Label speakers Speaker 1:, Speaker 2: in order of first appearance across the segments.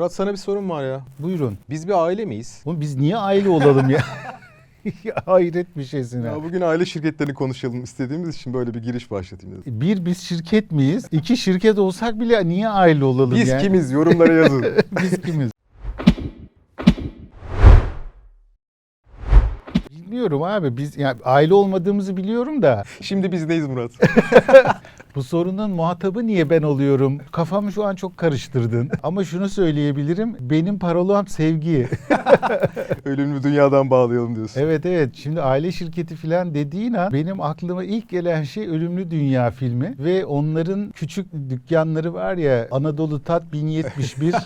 Speaker 1: Murat sana bir sorun var ya.
Speaker 2: Buyurun.
Speaker 1: Biz bir aile miyiz?
Speaker 2: Oğlum biz niye aile olalım ya? Hayret bir şeysin.
Speaker 1: Ya bugün aile şirketlerini konuşalım istediğimiz için böyle bir giriş başlatayım dedim.
Speaker 2: Bir biz şirket miyiz? İki şirket olsak bile niye aile olalım
Speaker 1: Biz
Speaker 2: yani?
Speaker 1: kimiz? Yorumlara yazın.
Speaker 2: biz kimiz? Bilmiyorum abi biz yani aile olmadığımızı biliyorum da
Speaker 1: Şimdi biz neyiz Murat?
Speaker 2: bu sorunun muhatabı niye ben oluyorum? Kafamı şu an çok karıştırdın. Ama şunu söyleyebilirim. Benim parolam sevgi.
Speaker 1: Ölümlü dünyadan bağlayalım diyorsun.
Speaker 2: Evet evet şimdi aile şirketi falan dediğin an benim aklıma ilk gelen şey Ölümlü Dünya filmi ve onların küçük dükkanları var ya Anadolu Tat 1071 e,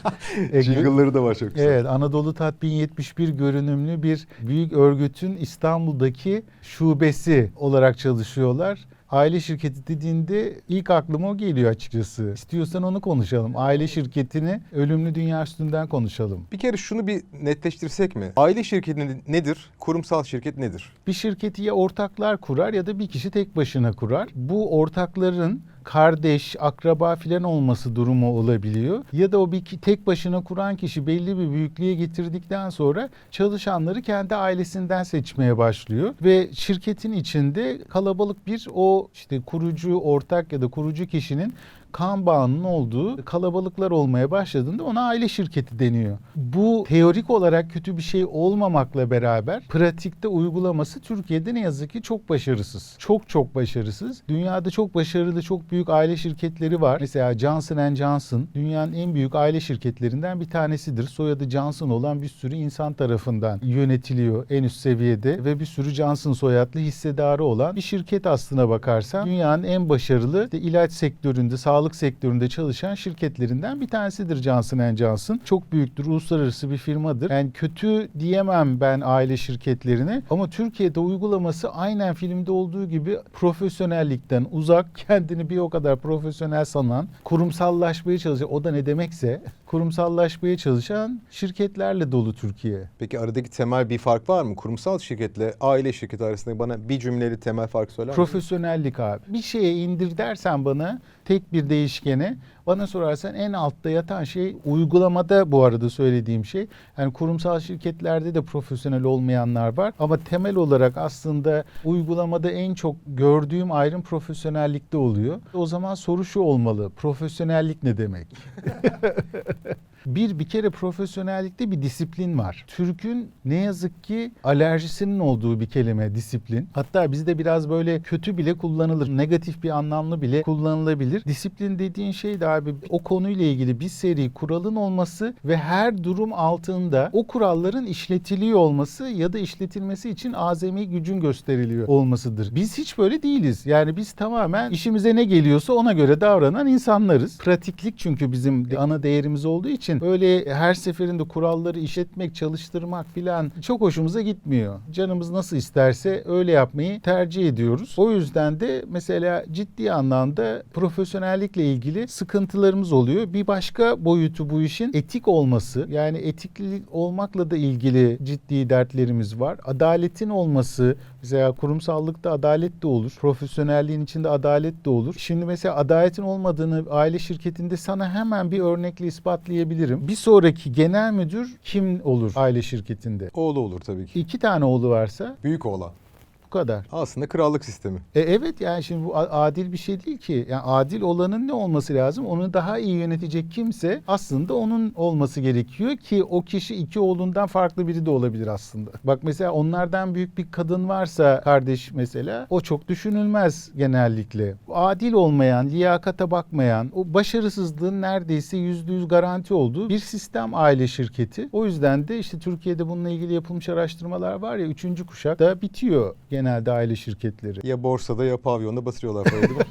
Speaker 2: gö-
Speaker 1: Jingle'ları da var çok güzel.
Speaker 2: Evet Anadolu Tat 1071 görünümlü bir büyük örgütün İstanbul'daki şubesi olarak çalışıyorlar. Aile şirketi dediğinde ilk aklıma o geliyor açıkçası. İstiyorsan onu konuşalım. Aile şirketini ölümlü dünya üstünden konuşalım.
Speaker 1: Bir kere şunu bir netleştirsek mi? Aile şirketi nedir? Kurumsal şirket nedir?
Speaker 2: Bir şirketi ya ortaklar kurar ya da bir kişi tek başına kurar. Bu ortakların kardeş, akraba filan olması durumu olabiliyor. Ya da o bir tek başına kuran kişi belli bir büyüklüğe getirdikten sonra çalışanları kendi ailesinden seçmeye başlıyor ve şirketin içinde kalabalık bir o işte kurucu ortak ya da kurucu kişinin kan bağının olduğu kalabalıklar olmaya başladığında ona aile şirketi deniyor. Bu teorik olarak kötü bir şey olmamakla beraber pratikte uygulaması Türkiye'de ne yazık ki çok başarısız. Çok çok başarısız. Dünyada çok başarılı çok büyük aile şirketleri var. Mesela Johnson Johnson dünyanın en büyük aile şirketlerinden bir tanesidir. Soyadı Johnson olan bir sürü insan tarafından yönetiliyor en üst seviyede ve bir sürü Johnson soyadlı hissedarı olan bir şirket aslına bakarsan dünyanın en başarılı işte ilaç sektöründe, sağlık sektöründe çalışan şirketlerinden bir tanesidir Johnson Johnson. Çok büyüktür, uluslararası bir firmadır. Yani kötü diyemem ben aile şirketlerine ama Türkiye'de uygulaması aynen filmde olduğu gibi profesyonellikten uzak, kendini bir o kadar profesyonel sanan, kurumsallaşmaya çalışan, o da ne demekse kurumsallaşmaya çalışan şirketlerle dolu Türkiye.
Speaker 1: Peki aradaki temel bir fark var mı? Kurumsal şirketle aile şirketi arasında bana bir cümleli temel fark söyler misin?
Speaker 2: Profesyonellik abi. Bir şeye indir dersen bana tek bir değişkene bana sorarsan en altta yatan şey uygulamada bu arada söylediğim şey. Yani kurumsal şirketlerde de profesyonel olmayanlar var ama temel olarak aslında uygulamada en çok gördüğüm ayrım profesyonellikte oluyor. O zaman soru şu olmalı. Profesyonellik ne demek? Bir bir kere profesyonellikte bir disiplin var. Türk'ün ne yazık ki alerjisinin olduğu bir kelime disiplin. Hatta bizde biraz böyle kötü bile kullanılır. Negatif bir anlamlı bile kullanılabilir. Disiplin dediğin şey de abi o konuyla ilgili bir seri kuralın olması ve her durum altında o kuralların işletiliyor olması ya da işletilmesi için azami gücün gösteriliyor olmasıdır. Biz hiç böyle değiliz. Yani biz tamamen işimize ne geliyorsa ona göre davranan insanlarız. Pratiklik çünkü bizim ana değerimiz olduğu için öyle her seferinde kuralları işletmek, çalıştırmak filan çok hoşumuza gitmiyor. Canımız nasıl isterse öyle yapmayı tercih ediyoruz. O yüzden de mesela ciddi anlamda profesyonellikle ilgili sıkıntılarımız oluyor. Bir başka boyutu bu işin etik olması. Yani etikli olmakla da ilgili ciddi dertlerimiz var. Adaletin olması, mesela kurumsallıkta adalet de olur. Profesyonelliğin içinde adalet de olur. Şimdi mesela adaletin olmadığını aile şirketinde sana hemen bir örnekle ispatlayabilirim. Bir sonraki genel müdür kim olur aile şirketinde?
Speaker 1: Oğlu olur tabii ki.
Speaker 2: İki tane oğlu varsa
Speaker 1: Büyük oğlan.
Speaker 2: Kadar.
Speaker 1: Aslında krallık sistemi.
Speaker 2: E evet yani şimdi bu adil bir şey değil ki. Yani adil olanın ne olması lazım? Onu daha iyi yönetecek kimse aslında onun olması gerekiyor ki o kişi iki oğlundan farklı biri de olabilir aslında. Bak mesela onlardan büyük bir kadın varsa kardeş mesela o çok düşünülmez genellikle. Adil olmayan, liyakata bakmayan, o başarısızlığın neredeyse yüzde yüz garanti olduğu bir sistem aile şirketi. O yüzden de işte Türkiye'de bununla ilgili yapılmış araştırmalar var ya üçüncü kuşak da bitiyor genelde aile şirketleri.
Speaker 1: Ya borsada ya pavyonda batırıyorlar parayı değil mi?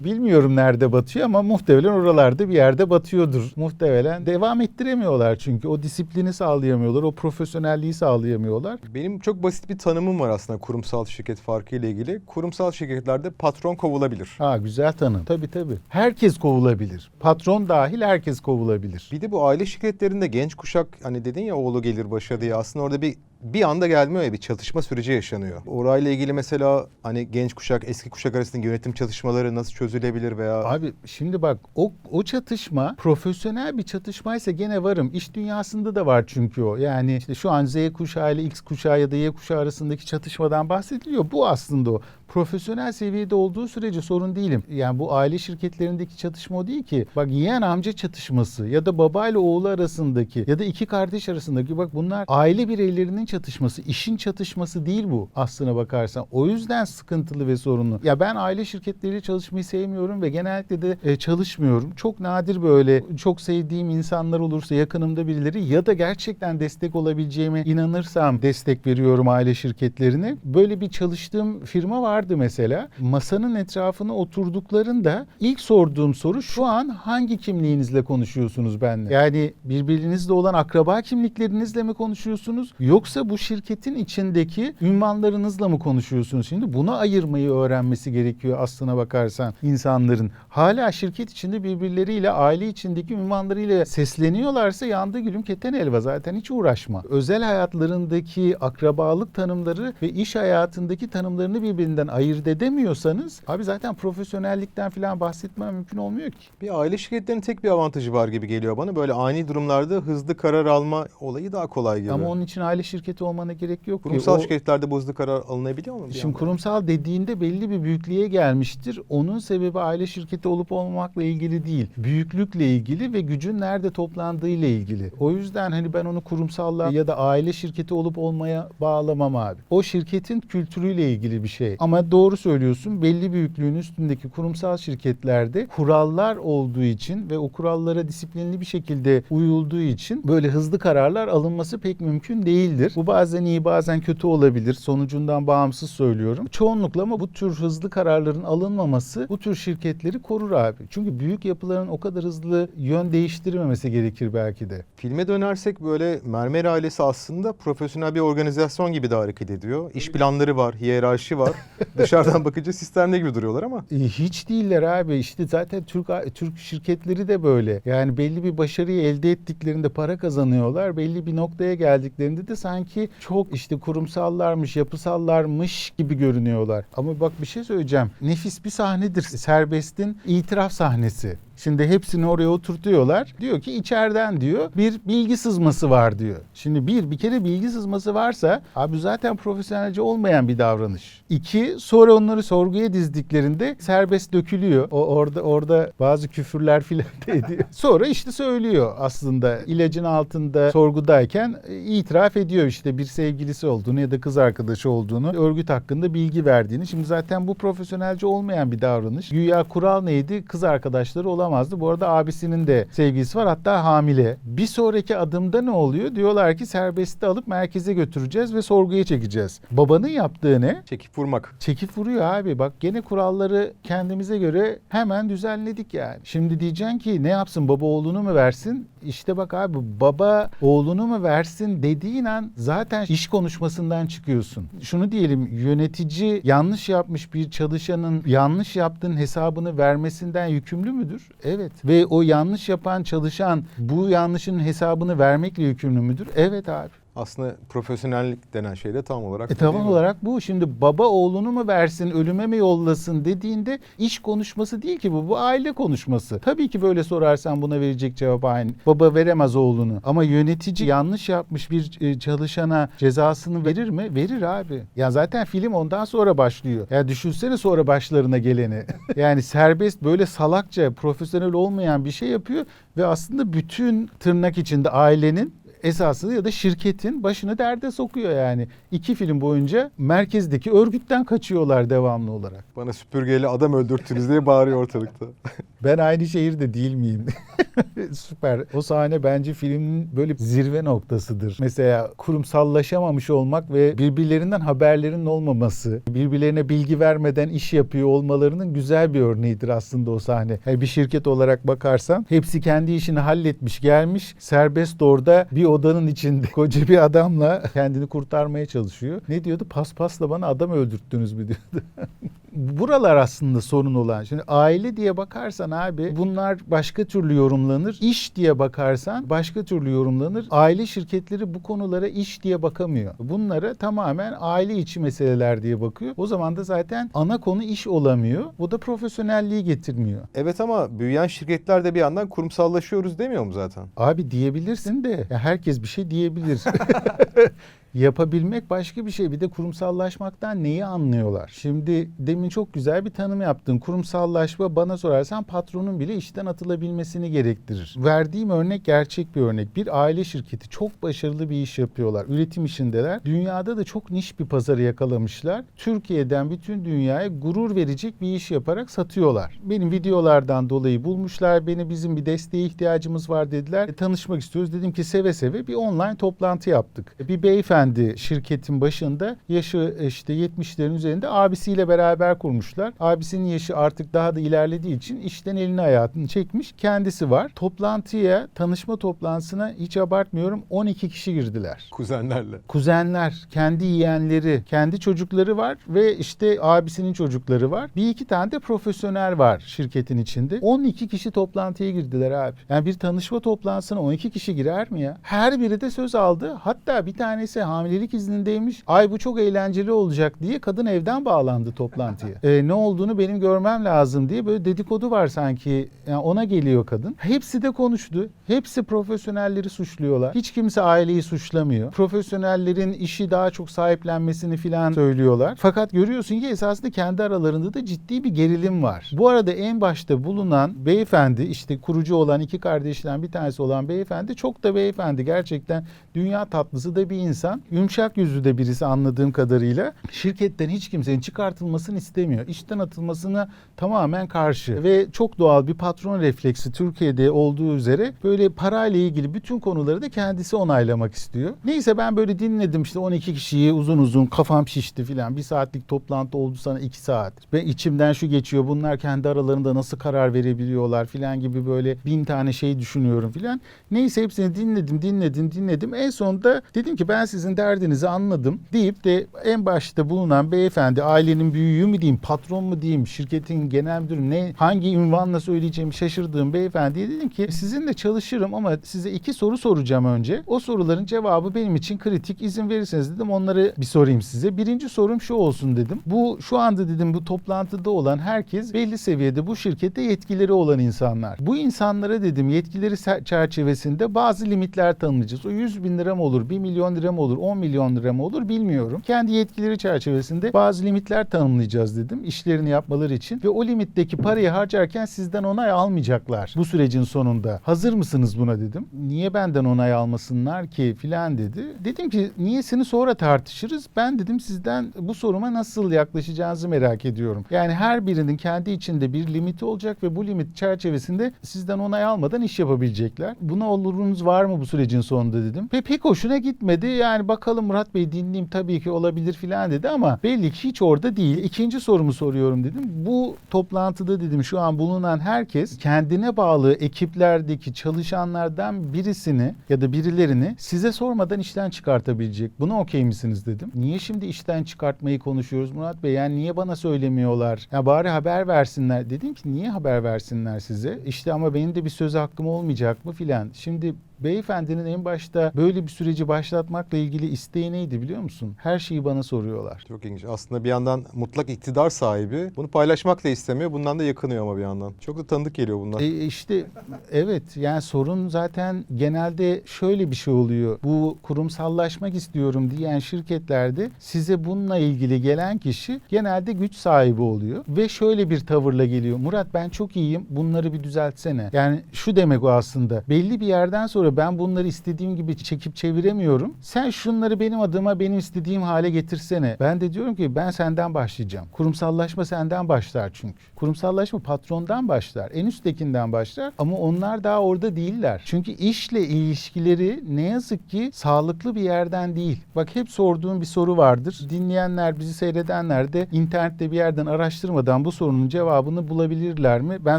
Speaker 2: Bilmiyorum nerede batıyor ama muhtemelen oralarda bir yerde batıyordur. Muhtemelen devam ettiremiyorlar çünkü o disiplini sağlayamıyorlar, o profesyonelliği sağlayamıyorlar.
Speaker 1: Benim çok basit bir tanımım var aslında kurumsal şirket farkı ile ilgili. Kurumsal şirketlerde patron kovulabilir.
Speaker 2: Ha güzel tanım. Tabii tabii. Herkes kovulabilir. Patron dahil herkes kovulabilir.
Speaker 1: Bir de bu aile şirketlerinde genç kuşak hani dedin ya oğlu gelir başa diye aslında orada bir bir anda gelmiyor ya bir çatışma süreci yaşanıyor. Orayla ilgili mesela hani genç kuşak eski kuşak arasındaki yönetim çatışmaları nasıl çözülebilir veya
Speaker 2: Abi şimdi bak o, o çatışma profesyonel bir çatışmaysa gene varım. İş dünyasında da var çünkü o. Yani işte şu an Z kuşağı ile X kuşağı ya da Y kuşağı arasındaki çatışmadan bahsediliyor. Bu aslında o. Profesyonel seviyede olduğu sürece sorun değilim. Yani bu aile şirketlerindeki çatışma o değil ki. Bak yeğen amca çatışması ya da baba ile oğlu arasındaki ya da iki kardeş arasındaki bak bunlar aile bireylerinin çatışması, işin çatışması değil bu aslına bakarsan. O yüzden sıkıntılı ve sorunlu. Ya ben aile şirketleriyle çalışmayı sevmiyorum ve genellikle de e, çalışmıyorum. Çok nadir böyle çok sevdiğim insanlar olursa yakınımda birileri ya da gerçekten destek olabileceğime inanırsam destek veriyorum aile şirketlerine. Böyle bir çalıştığım firma vardı mesela. Masanın etrafına oturduklarında ilk sorduğum soru şu an hangi kimliğinizle konuşuyorsunuz benimle? Yani birbirinizle olan akraba kimliklerinizle mi konuşuyorsunuz? Yoksa bu şirketin içindeki ünvanlarınızla mı konuşuyorsunuz? Şimdi bunu ayırmayı öğrenmesi gerekiyor aslına bakarsan insanların. Hala şirket içinde birbirleriyle aile içindeki ünvanlarıyla sesleniyorlarsa yandığı gülüm keten elva zaten hiç uğraşma. Özel hayatlarındaki akrabalık tanımları ve iş hayatındaki tanımlarını birbirinden ayırt edemiyorsanız abi zaten profesyonellikten falan bahsetmem mümkün olmuyor ki.
Speaker 1: bir aile şirketlerinin tek bir avantajı var gibi geliyor bana. Böyle ani durumlarda hızlı karar alma olayı daha kolay gibi.
Speaker 2: Ama onun için aile şirketi olmana gerek yok ki.
Speaker 1: Kurumsal
Speaker 2: O-
Speaker 1: şirketlerde bu hızlı karar alınabiliyor mu?
Speaker 2: Şimdi
Speaker 1: anda?
Speaker 2: kurumsal dediğinde belli bir büyüklüğe gelmiştir. Onun sebebi aile şirketi olup olmamakla ilgili değil. Büyüklükle ilgili ve gücün nerede toplandığı ile ilgili. O yüzden hani ben onu kurumsalla ya da aile şirketi olup olmaya bağlamam abi. O şirketin kültürüyle ilgili bir şey. Ama doğru söylüyorsun. Belli büyüklüğün üstündeki kurumsal şirketlerde kurallar olduğu için ve o kurallara disiplinli bir şekilde uyulduğu için böyle hızlı kararlar alınması pek mümkün değildir. Bu bazen iyi bazen kötü olabilir. Sonucundan bağımsız söylüyorum. Çoğunlukla ama bu tür hızlı kararların alınmaması bu tür şirketleri korur abi. Çünkü büyük yapıların o kadar hızlı yön değiştirmemesi gerekir belki de.
Speaker 1: Filme dönersek böyle Mermer ailesi aslında profesyonel bir organizasyon gibi de hareket ediyor. İş planları var, hiyerarşi var. Dışarıdan bakınca sistemde gibi duruyorlar ama
Speaker 2: E, Hiç değiller abi. İşte zaten Türk Türk şirketleri de böyle. Yani belli bir başarıyı elde ettiklerinde para kazanıyorlar. Belli bir noktaya geldiklerinde de sanki çok işte kurumsallarmış, yapısallarmış gibi görünüyorlar. Ama bak bir şey söyleyeceğim. Nefis bir sahnedir. Serbest'in itiraf sahnesi. Şimdi hepsini oraya oturtuyorlar. Diyor ki içeriden diyor bir bilgi sızması var diyor. Şimdi bir bir kere bilgi sızması varsa abi zaten profesyonelce olmayan bir davranış. İki sonra onları sorguya dizdiklerinde serbest dökülüyor. O orada orada bazı küfürler filan da ediyor. sonra işte söylüyor aslında ilacın altında sorgudayken e, itiraf ediyor işte bir sevgilisi olduğunu ya da kız arkadaşı olduğunu, örgüt hakkında bilgi verdiğini. Şimdi zaten bu profesyonelce olmayan bir davranış. Güya kural neydi? Kız arkadaşları olamazdı. Bu arada abisinin de sevgilisi var hatta hamile. Bir sonraki adımda ne oluyor? Diyorlar ki serbesti alıp merkeze götüreceğiz ve sorguya çekeceğiz. Babanın yaptığı ne?
Speaker 1: çekip vurmak.
Speaker 2: Çekip vuruyor abi. Bak gene kuralları kendimize göre hemen düzenledik yani. Şimdi diyeceksin ki ne yapsın baba oğlunu mu versin? İşte bak abi baba oğlunu mu versin dediğin an zaten iş konuşmasından çıkıyorsun. Şunu diyelim yönetici yanlış yapmış bir çalışanın yanlış yaptığın hesabını vermesinden yükümlü müdür? Evet. Ve o yanlış yapan çalışan bu yanlışın hesabını vermekle yükümlü müdür? Evet abi.
Speaker 1: Aslında profesyonellik denen şey de tam olarak.
Speaker 2: E tam olarak bu. Şimdi baba oğlunu mu versin, ölüme mi yollasın dediğinde iş konuşması değil ki bu. Bu aile konuşması. Tabii ki böyle sorarsan buna verecek cevap aynı. Baba veremez oğlunu. Ama yönetici yanlış yapmış bir e, çalışana cezasını verir mi? Verir abi. Ya zaten film ondan sonra başlıyor. Ya düşünsene sonra başlarına geleni. yani serbest böyle salakça, profesyonel olmayan bir şey yapıyor ve aslında bütün tırnak içinde ailenin esasında ya da şirketin başını derde sokuyor yani. İki film boyunca merkezdeki örgütten kaçıyorlar devamlı olarak.
Speaker 1: Bana süpürgeyle adam öldürttünüz diye bağırıyor ortalıkta.
Speaker 2: Ben aynı şehirde değil miyim? Süper. O sahne bence filmin böyle zirve noktasıdır. Mesela kurumsallaşamamış olmak ve birbirlerinden haberlerinin olmaması, birbirlerine bilgi vermeden iş yapıyor olmalarının güzel bir örneğidir aslında o sahne. Yani bir şirket olarak bakarsan hepsi kendi işini halletmiş gelmiş. Serbest orada bir odanın içinde koca bir adamla kendini kurtarmaya çalışıyor. Ne diyordu? Paspasla bana adam öldürttünüz mü diyordu. buralar aslında sorun olan. Şimdi aile diye bakarsan abi bunlar başka türlü yorumlanır. İş diye bakarsan başka türlü yorumlanır. Aile şirketleri bu konulara iş diye bakamıyor. Bunlara tamamen aile içi meseleler diye bakıyor. O zaman da zaten ana konu iş olamıyor. Bu da profesyonelliği getirmiyor.
Speaker 1: Evet ama büyüyen şirketler de bir yandan kurumsallaşıyoruz demiyor mu zaten?
Speaker 2: Abi diyebilirsin de ya herkes bir şey diyebilir. Yapabilmek başka bir şey. Bir de kurumsallaşmaktan neyi anlıyorlar? Şimdi demin çok güzel bir tanım yaptın. Kurumsallaşma bana sorarsan patronun bile işten atılabilmesini gerektirir. Verdiğim örnek gerçek bir örnek. Bir aile şirketi çok başarılı bir iş yapıyorlar. Üretim işindeler. Dünyada da çok niş bir pazarı yakalamışlar. Türkiye'den bütün dünyaya gurur verecek bir iş yaparak satıyorlar. Benim videolardan dolayı bulmuşlar. Beni bizim bir desteğe ihtiyacımız var dediler. E, tanışmak istiyoruz. Dedim ki seve seve bir online toplantı yaptık. E, Bir beyefendi şirketin başında yaşı işte 70'lerin üzerinde abisiyle beraber kurmuşlar. Abisinin yaşı artık daha da ilerlediği için işten elini hayatını çekmiş. Kendisi var. Toplantıya, tanışma toplantısına hiç abartmıyorum 12 kişi girdiler
Speaker 1: Kuzenlerle.
Speaker 2: kuzenler, kendi yeğenleri, kendi çocukları var ve işte abisinin çocukları var. Bir iki tane de profesyonel var şirketin içinde. 12 kişi toplantıya girdiler abi. Yani bir tanışma toplantısına 12 kişi girer mi ya? Her biri de söz aldı. Hatta bir tanesi hamilelik iznindeymiş. Ay bu çok eğlenceli olacak diye kadın evden bağlandı toplantıya. Ee, ne olduğunu benim görmem lazım diye böyle dedikodu var sanki. Yani ona geliyor kadın. Hepsi de konuştu. Hepsi profesyonelleri suçluyorlar. Hiç kimse aileyi suçlamıyor. Profesyonellerin işi daha çok sahiplenmesini filan söylüyorlar. Fakat görüyorsun ki esasında kendi aralarında da ciddi bir gerilim var. Bu arada en başta bulunan beyefendi işte kurucu olan iki kardeşten bir tanesi olan beyefendi çok da beyefendi. Gerçekten dünya tatlısı da bir insan. Yumuşak yüzlü de birisi anladığım kadarıyla. Şirketten hiç kimsenin çıkartılmasını istemiyor. İşten atılmasına tamamen karşı. Ve çok doğal bir patron refleksi Türkiye'de olduğu üzere böyle parayla ilgili bütün konuları da kendisi onaylamak istiyor. Neyse ben böyle dinledim işte 12 kişiyi uzun uzun kafam şişti filan. Bir saatlik toplantı oldu sana 2 saat. Ve içimden şu geçiyor bunlar kendi aralarında nasıl karar verebiliyorlar filan gibi böyle bin tane şey düşünüyorum filan. Neyse hepsini dinledim dinledim dinledim. En sonunda dedim ki ben sizin derdinizi anladım deyip de en başta bulunan beyefendi ailenin büyüğü mü diyeyim patron mu diyeyim şirketin genel müdürü ne hangi ünvanla söyleyeceğimi şaşırdığım beyefendiye dedim ki sizinle çalışırım ama size iki soru soracağım önce. O soruların cevabı benim için kritik izin verirseniz dedim onları bir sorayım size. Birinci sorum şu olsun dedim. Bu şu anda dedim bu toplantıda olan herkes belli seviyede bu şirkette yetkileri olan insanlar. Bu insanlara dedim yetkileri çerçevesinde bazı limitler tanımlayacağız. O 100 bin lira mı olur, 1 milyon lira mı olur, 10 milyon lira mı olur bilmiyorum. Kendi yetkileri çerçevesinde bazı limitler tanımlayacağız dedim işlerini yapmaları için ve o limitteki parayı harcarken sizden onay almayacaklar bu sürecin sonunda. Hazır mısınız buna dedim. Niye benden onay almasınlar ki filan dedi. Dedim ki niyesini sonra tartışırız. Ben dedim sizden bu soruma nasıl yaklaşacağınızı merak ediyorum. Yani her birinin kendi içinde bir limiti olacak ve bu limit çerçevesinde sizden onay almadan iş yapabilecekler. Buna olurunuz var mı bu sürecin sonunda dedim. Ve pek hoşuna gitmedi. Yani bakalım Murat Bey dinleyeyim tabii ki olabilir filan dedi ama belli ki hiç orada değil. İkinci sorumu soruyorum dedim. Bu toplantıda dedim şu an bulunan herkes kendine bağlı ekiplerdeki çalışanlardan birisini ya da birilerini size sormadan işten çıkartabilecek. Buna okey misiniz dedim. Niye şimdi işten çıkartmayı konuşuyoruz Murat Bey? Yani niye bana söylemiyorlar? Ya bari haber versinler. Dedim ki niye haber versinler size? İşte ama benim de bir söz hakkım olmayacak mı filan. Şimdi beyefendinin en başta böyle bir süreci başlatmakla ilgili isteği neydi biliyor musun? Her şeyi bana soruyorlar.
Speaker 1: Çok ilginç. Aslında bir yandan mutlak iktidar sahibi. Bunu paylaşmak da istemiyor. Bundan da yakınıyor ama bir yandan. Çok da tanıdık geliyor bunlar.
Speaker 2: E işte evet yani sorun zaten genelde şöyle bir şey oluyor. Bu kurumsallaşmak istiyorum diyen şirketlerde size bununla ilgili gelen kişi genelde güç sahibi oluyor ve şöyle bir tavırla geliyor. Murat ben çok iyiyim. Bunları bir düzeltsene. Yani şu demek o aslında. Belli bir yerden sonra ben bunları istediğim gibi çekip çeviremiyorum. Sen şunları benim adıma benim istediğim hale getirsene. Ben de diyorum ki ben senden başlayacağım. Kurumsallaşma senden başlar çünkü. Kurumsallaşma patrondan başlar. En üsttekinden başlar ama onlar daha orada değiller. Çünkü işle ilişkileri ne yazık ki sağlıklı bir yerden değil. Bak hep sorduğum bir soru vardır. Dinleyenler, bizi seyredenler de internette bir yerden araştırmadan bu sorunun cevabını bulabilirler mi? Ben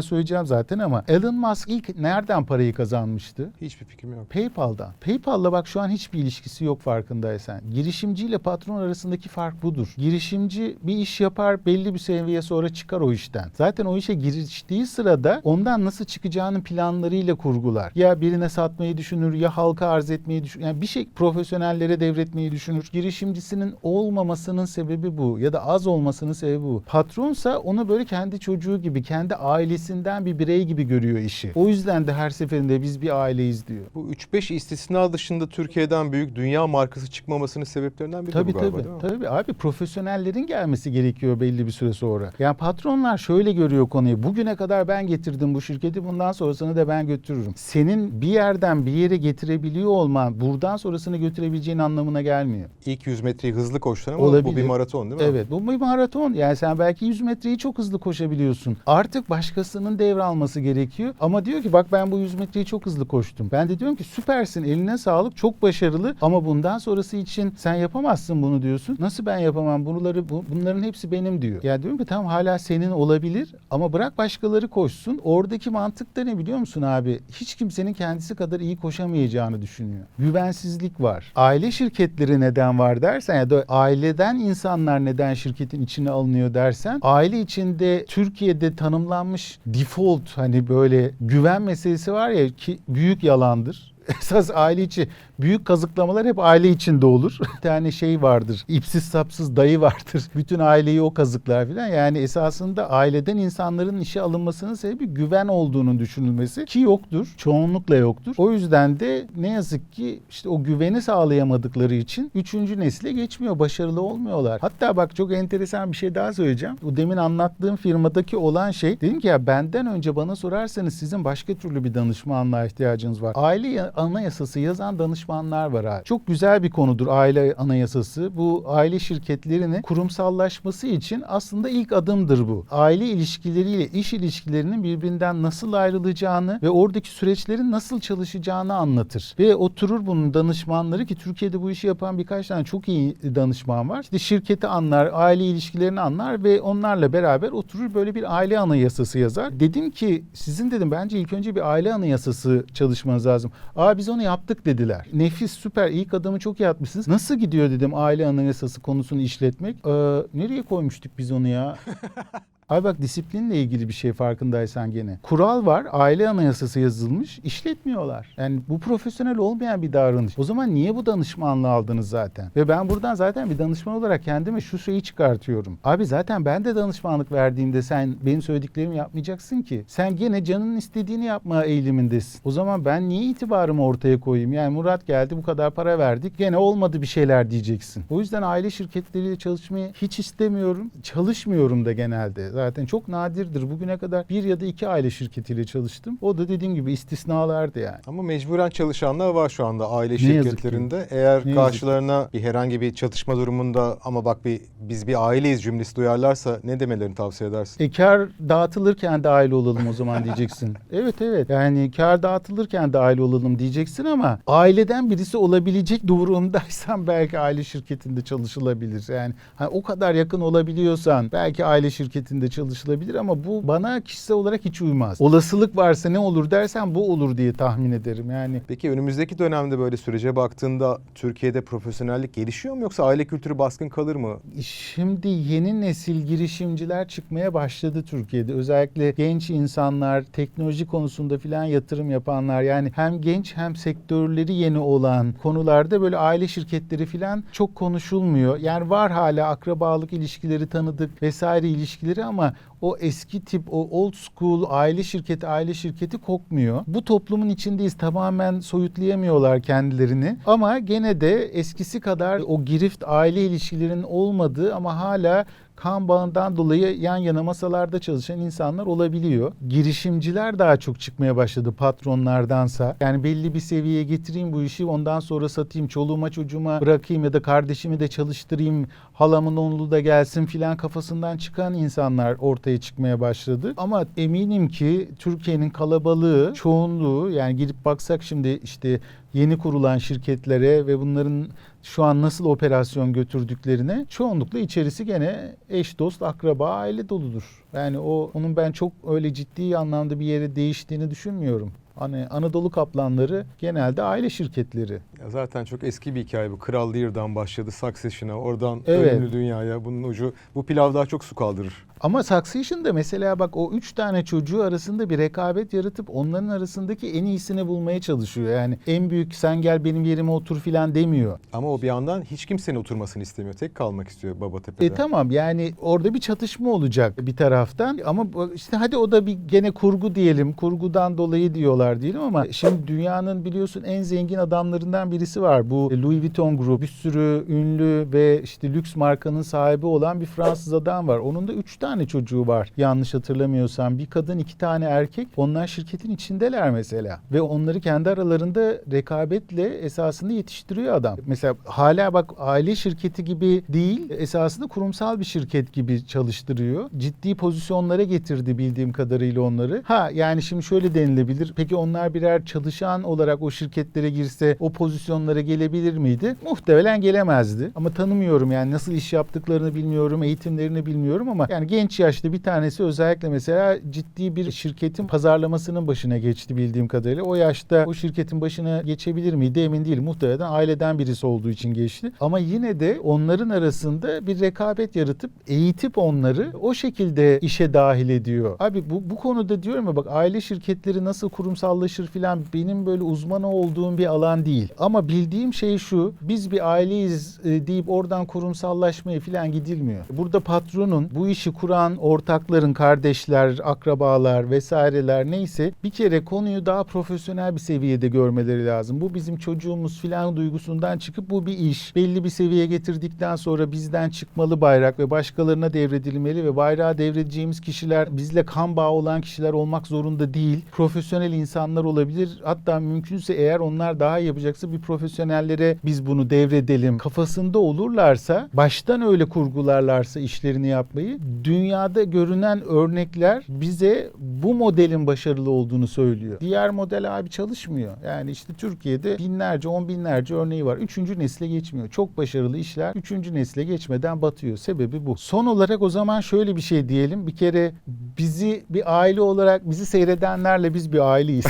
Speaker 2: söyleyeceğim zaten ama Elon Musk ilk nereden parayı kazanmıştı?
Speaker 1: Hiçbir fikrim fikrim yok.
Speaker 2: PayPal'dan. PayPal'la bak şu an hiçbir ilişkisi yok farkındaysan. Girişimciyle patron arasındaki fark budur. Girişimci bir iş yapar belli bir seviyeye sonra çıkar o işten. Zaten o işe giriştiği sırada ondan nasıl çıkacağının planlarıyla kurgular. Ya birine satmayı düşünür ya halka arz etmeyi düşünür. Yani bir şey profesyonellere devretmeyi düşünür. Girişimcisinin olmamasının sebebi bu ya da az olmasının sebebi bu. Patronsa onu böyle kendi çocuğu gibi, kendi ailesinden bir birey gibi görüyor işi. O yüzden de her seferinde biz bir aileyiz diyor.
Speaker 1: Bu 3-5 istisna dışında Türkiye'den büyük dünya markası çıkmamasının sebeplerinden biri
Speaker 2: Tabii
Speaker 1: bu galiba
Speaker 2: tabii. Tabii abi profesyonellerin gelmesi gerekiyor belli bir süre sonra. Yani patronlar şöyle görüyor konuyu. Bugüne kadar ben getirdim bu şirketi bundan sonrasını da ben götürürüm. Senin bir yerden bir yere getirebiliyor olman buradan sonrasını götürebileceğin anlamına gelmiyor.
Speaker 1: İlk 100 metreyi hızlı koştun ama bu
Speaker 2: Olabilir.
Speaker 1: bir maraton değil mi?
Speaker 2: Evet bu bir maraton. Yani sen belki 100 metreyi çok hızlı koşabiliyorsun. Artık başkasının devralması gerekiyor. Ama diyor ki bak ben bu 100 metreyi çok hızlı koştum. Ben de diyorum ki süpersin eline sağlık çok başarılı ama bundan sonrası için sen yapamazsın bunu diyorsun. Nasıl ben yapamam bunları bu- bunların hepsi benim diyor. Ya diyorum ki tamam hala senin olabilir ama bırak başkaları koşsun. Oradaki mantık da ne biliyor musun abi? Hiç kimsenin kendisi kadar iyi koşamayacağını düşünüyor. Güvensizlik var. Aile şirketleri neden var dersen ya da aileden insanlar neden şirketin içine alınıyor dersen aile içinde Türkiye'de tanımlanmış default hani böyle güven meselesi var ya ki büyük yalandır. Esas aile içi büyük kazıklamalar hep aile içinde olur. Bir tane şey vardır. ipsiz sapsız dayı vardır. Bütün aileyi o kazıklar filan. Yani esasında aileden insanların işe alınmasının sebebi güven olduğunun düşünülmesi ki yoktur. Çoğunlukla yoktur. O yüzden de ne yazık ki işte o güveni sağlayamadıkları için üçüncü nesile geçmiyor. Başarılı olmuyorlar. Hatta bak çok enteresan bir şey daha söyleyeceğim. Bu demin anlattığım firmadaki olan şey dedim ki ya benden önce bana sorarsanız sizin başka türlü bir danışmanlığa ihtiyacınız var. Aile anayasası yazan danışmanlar var abi. Çok güzel bir konudur aile anayasası. Bu aile şirketlerinin kurumsallaşması için aslında ilk adımdır bu. Aile ilişkileriyle iş ilişkilerinin birbirinden nasıl ayrılacağını ve oradaki süreçlerin nasıl çalışacağını anlatır. Ve oturur bunun danışmanları ki Türkiye'de bu işi yapan birkaç tane çok iyi danışman var. İşte şirketi anlar, aile ilişkilerini anlar ve onlarla beraber oturur böyle bir aile anayasası yazar. Dedim ki sizin dedim bence ilk önce bir aile anayasası çalışmanız lazım. Aa biz onu yaptık dediler. Nefis süper ilk adımı çok iyi atmışsınız. Nasıl gidiyor dedim aile anayasası konusunu işletmek. Ee, nereye koymuştuk biz onu ya? Abi bak disiplinle ilgili bir şey farkındaysan gene. Kural var, aile anayasası yazılmış, işletmiyorlar. Yani bu profesyonel olmayan bir davranış. O zaman niye bu danışmanlığı aldınız zaten? Ve ben buradan zaten bir danışman olarak kendime şu şeyi çıkartıyorum. Abi zaten ben de danışmanlık verdiğimde sen benim söylediklerimi yapmayacaksın ki. Sen gene canın istediğini yapma eğilimindesin. O zaman ben niye itibarımı ortaya koyayım? Yani Murat geldi bu kadar para verdik. Gene olmadı bir şeyler diyeceksin. O yüzden aile şirketleriyle çalışmayı hiç istemiyorum. Çalışmıyorum da genelde. Zaten çok nadirdir. Bugüne kadar bir ya da iki aile şirketiyle çalıştım. O da dediğim gibi istisnalardı yani.
Speaker 1: Ama mecburen çalışanlar var şu anda aile
Speaker 2: Ne
Speaker 1: şirketlerinde. Eğer
Speaker 2: Ne
Speaker 1: karşılarına bir herhangi bir çatışma durumunda ama bak bir biz bir aileyiz cümlesi duyarlarsa ne demelerini tavsiye edersin?
Speaker 2: E kar dağıtılırken de aile olalım o zaman diyeceksin. evet evet yani kar dağıtılırken de aile olalım diyeceksin ama aileden birisi olabilecek durumdaysan belki aile şirketinde çalışılabilir. Yani hani o kadar yakın olabiliyorsan belki aile şirketinde çalışılabilir ama bu bana kişisel olarak hiç uymaz. Olasılık varsa ne olur dersen bu olur diye tahmin ederim. Yani
Speaker 1: Peki önümüzdeki dönemde böyle sürece baktığında Türkiye'de profesyonellik gelişiyor mu yoksa aile kültürü baskın kalır mı?
Speaker 2: Şimdi yeni nesil girişimciler çıkmaya başladı Türkiye'de. Özellikle genç insanlar, teknoloji konusunda filan yatırım yapanlar yani hem genç hem sektörleri yeni olan konularda böyle aile şirketleri filan çok konuşulmuyor. Yani var hala akrabalık ilişkileri tanıdık vesaire ilişkileri ama o eski tip o old school aile şirketi aile şirketi kokmuyor. Bu toplumun içindeyiz. Tamamen soyutlayamıyorlar kendilerini. Ama gene de eskisi kadar o girift aile ilişkilerinin olmadığı ama hala kan bağından dolayı yan yana masalarda çalışan insanlar olabiliyor. Girişimciler daha çok çıkmaya başladı patronlardansa. Yani belli bir seviyeye getireyim bu işi ondan sonra satayım çoluğuma çocuğuma bırakayım ya da kardeşimi de çalıştırayım halamın oğlu da gelsin filan kafasından çıkan insanlar ortaya çıkmaya başladı. Ama eminim ki Türkiye'nin kalabalığı, çoğunluğu yani gidip baksak şimdi işte yeni kurulan şirketlere ve bunların şu an nasıl operasyon götürdüklerine çoğunlukla içerisi gene eş dost akraba aile doludur. Yani o onun ben çok öyle ciddi anlamda bir yere değiştiğini düşünmüyorum. Hani Anadolu kaplanları genelde aile şirketleri.
Speaker 1: Ya zaten çok eski bir hikaye bu. Kral Lear'dan başladı Succession'a, oradan
Speaker 2: Evet.
Speaker 1: ölümlü dünyaya. Bunun ucu bu pilav daha çok su kaldırır.
Speaker 2: Ama Succession'da mesela bak o üç tane çocuğu arasında bir rekabet yaratıp onların arasındaki en iyisini bulmaya çalışıyor. Yani en büyük sen gel benim yerime otur filan demiyor.
Speaker 1: Ama o bir yandan hiç kimsenin oturmasını istemiyor. Tek kalmak istiyor Babatepe'de.
Speaker 2: E tamam yani orada bir çatışma olacak bir taraftan ama işte hadi o da bir gene kurgu diyelim. Kurgudan dolayı diyorlar diyelim ama şimdi dünyanın biliyorsun en zengin adamlarından birisi var. Bu Louis Vuitton grubu bir sürü ünlü ve işte lüks markanın sahibi olan bir Fransız adam var. Onun da üç tane çocuğu var. Yanlış hatırlamıyorsam bir kadın iki tane erkek. Onlar şirketin içindeler mesela ve onları kendi aralarında rekabetle esasında yetiştiriyor adam. Mesela hala bak aile şirketi gibi değil esasında kurumsal bir şirket gibi çalıştırıyor. Ciddi pozisyonlara getirdi bildiğim kadarıyla onları. Ha yani şimdi şöyle denilebilir. Peki onlar birer çalışan olarak o şirketlere girse o pozisyonlara gelebilir miydi? Muhtemelen gelemezdi. Ama tanımıyorum yani nasıl iş yaptıklarını bilmiyorum, eğitimlerini bilmiyorum ama yani genç yaşta bir tanesi özellikle mesela ciddi bir şirketin pazarlamasının başına geçti bildiğim kadarıyla. O yaşta o şirketin başına geçebilir miydi emin değilim. Muhtemelen aileden birisi olduğu için geçti. Ama yine de onların arasında bir rekabet yaratıp eğitip onları o şekilde işe dahil ediyor. Abi bu, bu konuda diyorum ya bak aile şirketleri nasıl kurumsallaşır filan benim böyle uzmanı olduğum bir alan değil. Ama bildiğim şey şu biz bir aileyiz e, deyip oradan kurumsallaşmaya filan gidilmiyor. Burada patronun bu işi kuran ortakların kardeşler, akrabalar vesaireler neyse bir kere konuyu daha profesyonel bir seviyede görmeleri lazım. Bu bizim çocuğumuz filan duygusundan çıkıp bu bir iş. Belli bir seviyeye getirdikten sonra bizden çıkmalı bayrak ve başkalarına devredilmeli ve bayrağı devredeceğimiz kişiler bizle kan bağı olan kişiler olmak zorunda değil. Profesyonel insanlar olabilir. Hatta mümkünse eğer onlar daha yapacaksa bir profesyonellere biz bunu devredelim kafasında olurlarsa baştan öyle kurgularlarsa işlerini yapmayı dünyada görünen örnekler bize bu modelin başarılı olduğunu söylüyor. Diğer model abi çalışmıyor. Yani işte Türkiye'de binlerce on binlerce örneği var. Üçüncü nesle geçmiyor. Çok başarılı işler üçüncü nesle geçmeden batıyor. Sebebi bu. Son olarak o zaman şöyle bir şey diyelim. Bir kere bizi bir aile olarak bizi seyredenlerle biz bir aileyiz.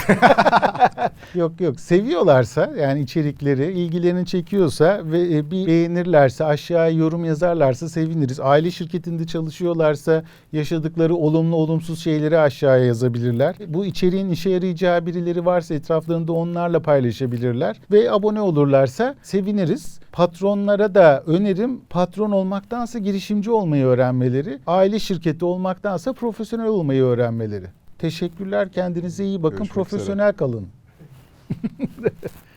Speaker 2: yok yok seviyorlarsa yani içerikleri ilgilerini çekiyorsa ve e, bir beğenirlerse aşağıya yorum yazarlarsa seviniriz. Aile şirketinde çalışıyorlarsa yaşadıkları olumlu olumsuz şeyleri aşağıya yazabilirler. Bu içeriğin işe yarayacağı birileri varsa etraflarında onlarla paylaşabilirler ve abone olurlarsa seviniriz. Patronlara da önerim patron olmaktansa girişimci olmayı öğrenmeleri, aile şirketi olmaktansa profesyonel olmayı öğrenmeleri. Teşekkürler kendinize iyi bakın
Speaker 1: Görüşmek üzere.
Speaker 2: profesyonel kalın.